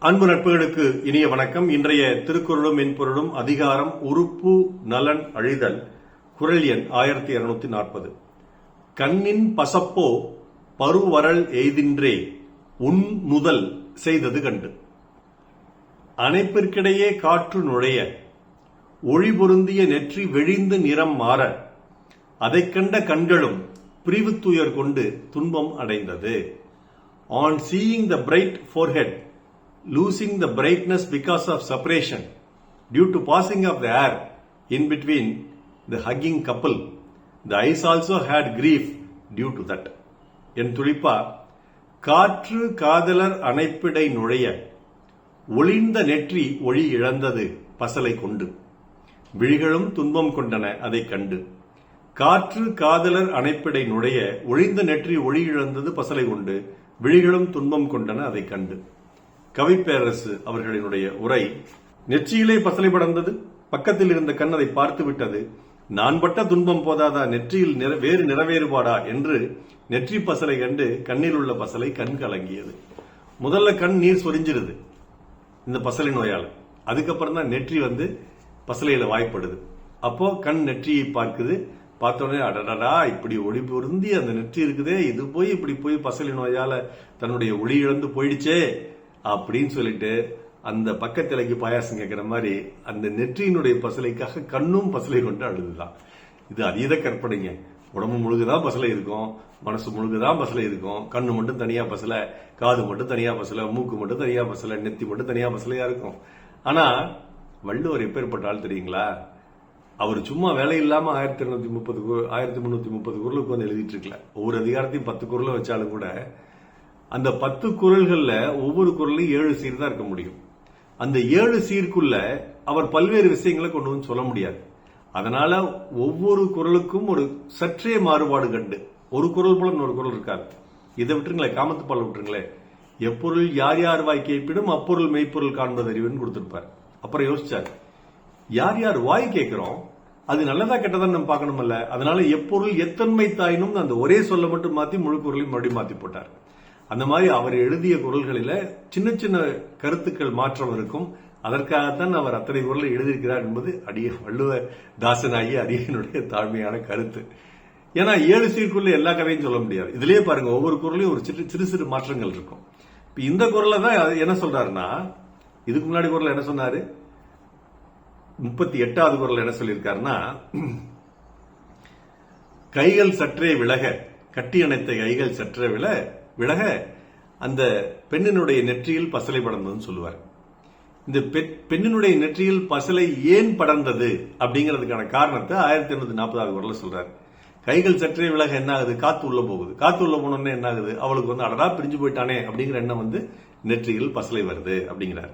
அன்பு நட்புகளுக்கு இனிய வணக்கம். இன்றைய திருக்குறளும் மென்பொருளும் அதிகாரம் உறுப்பு நலன் அழிதல் குரல் எண் ஆயிரத்தி இருநூத்தி நாற்பது. கண்ணின் பசப்போ பருவரல் எய்தின்றே உன் முதல் செய்தது கண்டு. அணைப்பிற்கிடையே காற்று நுழைய ஒளி பொருந்திய நெற்றி வெழிந்து நிறம் மாற அதைக் கண்ட கண்களும் பிரிவுத்துயர் கொண்டு துன்பம் அடைந்தது. On seeing the bright forehead losing the brightness because of separation due to passing of the air in between the hugging couple. The eyes also had grief due to that. என் துளிப்பா காற்று காதலர் அணைப்பிடை நுழைய ஒளிந்த நெற்றி ஒளி இழந்தது பசலை கொண்டு. விழிகளும் துன்பம் கொண்டன அதைக் கண்டு. காற்று காதலர் அணைப்பிடை நுழைய ஒளிந்த நெற்றி ஒளி இழந்தது பசலை கொண்டு விழிகளும் துன்பம் கொண்டன அதைக் கண்டு. கவிப்பேரரசு அவர்களினுடைய உரை நெற்றியிலே பசலை படர்ந்தது பக்கத்தில் இருந்த கண் அதை பார்த்து விட்டது. நான் பட்ட துன்பம் போதாதா நெற்றியில் நிற- வேறு நிறைவேறுபாடா? என்று நெற்றி பசலை கண்டு கண்ணில் உள்ள பசலை கண் கலங்கியது. முதல்ல கண் நீர் சொரிஞ்சிருது இந்த பசலை நோயால். அதுக்கப்புறம் தான் நெற்றி வந்து பசலையில வாய்ப்படுது. அப்போ கண் நெற்றியை பார்க்குது. பார்த்த உடனே அடடடா இப்படி ஒளி பொருந்தி அந்த நெற்றி இருக்குதே இது போய் இப்படி போய் பசலை நோயால தன்னுடைய ஒளி இழந்து போயிடுச்சே அப்படின்னு சொல்லிட்டு அந்த பக்கத்திலைக்கு பாயாசம் கேட்குற மாதிரி அந்த நெற்றியினுடைய பசலைக்காக கண்ணும் பசலை கொண்டு அழுதுதான். இது அதீத கற்பனைங்க. உடம்பு முழுகுதான் பசலை இருக்கும் மனசு முழுகுதான் பசலை இருக்கும். கண்ணு மட்டும் தனியா பசல காது மட்டும் தனியா பசல மூக்கு மட்டும் தனியா பசல நெத்தி மட்டும் தனியா பசலையா இருக்கும். ஆனா வள்ளுவர் எப்பேற்பட்ட ஆள் தெரியுங்களா? அவர் சும்மா வேலை இல்லாம ஆயிரத்தி இருநூத்தி முப்பது ஆயிரத்தி முன்னூத்தி முப்பது குரலுக்கு வந்து எழுதிட்டு இருக்கல. ஒவ்வொரு அதிகாரத்தையும் பத்து குரலும் வச்சாலும் கூட அந்த பத்து குரல்கள்ல ஒவ்வொரு குரல்லையும் ஏழு சீர் தான் இருக்க முடியும். அந்த ஏழு சீருக்குள்ள அவர் பல்வேறு விஷயங்களை கொண்டு வந்து சொல்ல முடியாது. அதனால ஒவ்வொரு குரலுக்கும் ஒரு சற்றே மாறுபாடு கண்டு. ஒரு குரல் போல இன்னொரு குரல் இருக்காது. இதை விட்டுருங்களேன் காமத்து பால் விட்டுருங்களேன் எப்பொருள் யார் யார் வாய் கேட்பிடும் அப்பொருள் மெய்ப்பொருள் காண்பது அறிவுன்னு கொடுத்துருப்பார். அப்புறம் யோசிச்சார் யார் யார் வாய் கேட்கிறோம் அது நல்லதா கெட்டதா நம்ம பார்க்கணும்ல அதனால எப்பொருள் எத்தன்மை தாயினும் அந்த ஒரே சொல்ல மட்டும் மாத்தி முழு குரலையும் மறுபடியும் மாத்தி போட்டார். அந்த மாதிரி அவர் எழுதிய குரல்களில சின்ன சின்ன கருத்துக்கள் மாற்றம் இருக்கும். அதற்காகத்தான் அவர் அத்தனை குரலை எழுதியிருக்கிறார் என்பது அடிய வள்ளுவ தாசனாகி அடியனுடைய தாழ்மையான கருத்து. ஏன்னா ஏழு சீர்க்குள்ள எல்லா கதையும் சொல்ல முடியாது. இதுலயே பாருங்க ஒவ்வொரு குரலையும் ஒரு சிறு சிறு சிறு மாற்றங்கள் இருக்கும். இப்போ இந்த குரலை தான் என்ன சொல்றாருன்னா இதுக்கு முன்னாடி குரல் என்ன சொன்னாரு? முப்பத்தி எட்டாவது குரல் என்ன சொல்லியிருக்காருன்னா கைகள் சற்றே விலக கட்டி அணைத்த கைகள் சற்றே வில விலக அந்த பெண்ணினுடைய நெற்றியில் பசலை படர்ந்ததுன்னு சொல்லுவார். இந்த பெண்ணினுடைய நெற்றியில் பசலை ஏன் படர்ந்தது அப்படிங்கிறதுக்கான காரணத்தை ஆயிரத்தி எண்ணூத்தி நாற்பதாவது குரல்ல சொல்றார். கைகள் சற்றே விலக என்ன ஆகுது காத்து உள்ள போகுது. காத்து உள்ள போனோடனே என்ன ஆகுது அவளுக்கு வந்து அடடா பிரிஞ்சு போயிட்டானே அப்படிங்கிற எண்ணம் வந்து நெற்றியில் பசலை வருது அப்படிங்கிறார்.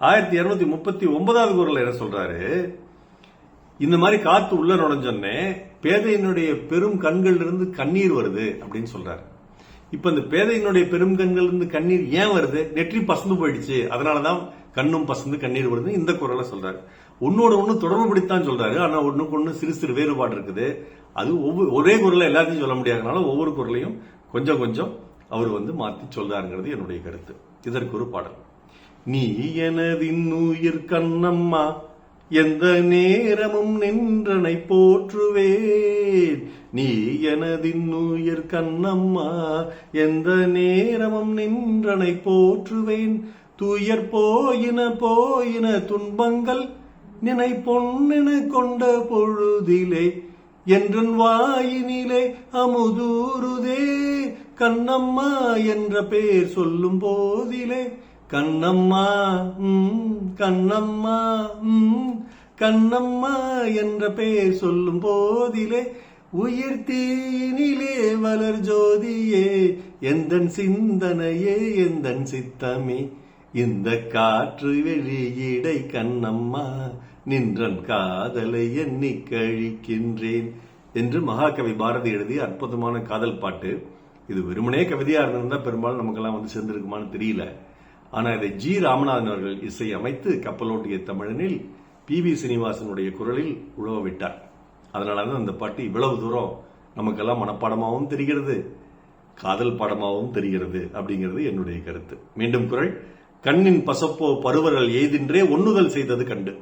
ஆயிரத்தி இருநூத்தி முப்பத்தி ஒன்பதாவது குரல் என்ன சொல்றாரு? இந்த மாதிரி காத்து உள்ள நுழைஞ்சோடனே பேதையினுடைய பெரும் கண்கள் இருந்து கண்ணீர் வருது அப்படின்னு சொல்றாரு. இப்ப இந்த பேதையினுடைய பெரும் இருந்து கண்ணீர் ஏன் வருது? நெற்றி பசந்து போயிடுச்சு. அதனாலதான் கண்ணும் பசந்து கண்ணீர் வருது. இந்த குரலை சொல்றாரு. ஒன்னோட ஒண்ணு தொடர்புபடித்தான் சொல்றாரு. ஆனா ஒண்ணுக்கு ஒண்ணு சிறு சிறு வேறுபாடு இருக்குது. அது ஒவ்வொரு ஒரே குரலை எல்லாத்தையும் சொல்ல முடியாதனால ஒவ்வொரு குரலையும் கொஞ்சம் கொஞ்சம் அவர் வந்து மாத்தி சொல்றாருங்கிறது என்னுடைய கருத்து. இதற்கு ஒரு பாடல். நீ எனதின்னுயிர் கண்ணம்மா எந்த நேரமும் நின்றனை போற்றுவேன். நீ எனதின்னுயிர் கண்ணம்மா எந்த நேரமும் நின்றனை போற்றுவேன். துயர் போயின போயின துன்பங்கள் நினை பொன்னென கொண்ட பொழுதிலே என்றன் வாயினிலே அமுதூருதே கண்ணம்மா என்ற பேர் சொல்லும் போதிலே கண்ணம்மா கண்ணம்மா கண்ணம்மா என்ற பெயர் சொல்லும் போதிலே உயிர் தீனிலே வளர் ஜோதியே எந்தன் சிந்தனையே எந்தன் சித்தமே. இந்த காற்று வெளியிடை கண்ணம்மா நின்றன் காதலை எண்ணி கழிக்கின்றேன் என்று மகாகவி பாரதி எழுதிய அற்புதமான காதல் பாட்டு. இது வெறுமனே கவிதையா இருந்திருந்தா பெரும்பாலும் நமக்கெல்லாம் வந்து சேர்ந்திருக்குமான்னு தெரியல. ஆனால் இதை ஜி ராமநாதன் அவர்கள் இசை அமைத்து கப்பலோட்டிய தமிழனில் பி வி சீனிவாசனுடைய குரலில் உழவ விட்டார். அதனாலதான் அந்த பாட்டு இவ்வளவு தூரம் நமக்கெல்லாம் மனப்பாடமாகவும் தெரிகிறது காதல் பாடமாகவும் தெரிகிறது அப்படிங்கிறது என்னுடைய கருத்து. மீண்டும் குரல். கண்ணின் பசப்போ பருவரல் எய்தின்றே ஒண்ணுதல் செய்தது கண்டு.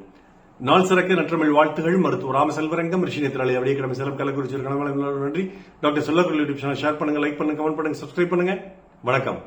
நாள் சிறக்க நற்றமிழ் வாழ்த்துகள். மருத்துவ ராமசெல்வரங்கம் ரிஷி நேத்திராளி அப்படியே கிழமை செல்லம் கள்ளக்குறிச்சி நன்றி. டாக்டர் சொல்லக்குள் யூடியூப் சேனல் ஷேர் பண்ணுங்க லைக் பண்ணுங்க கமெண்ட் பண்ணுங்க சப்ஸ்கிரைப் பண்ணுங்க. வணக்கம்.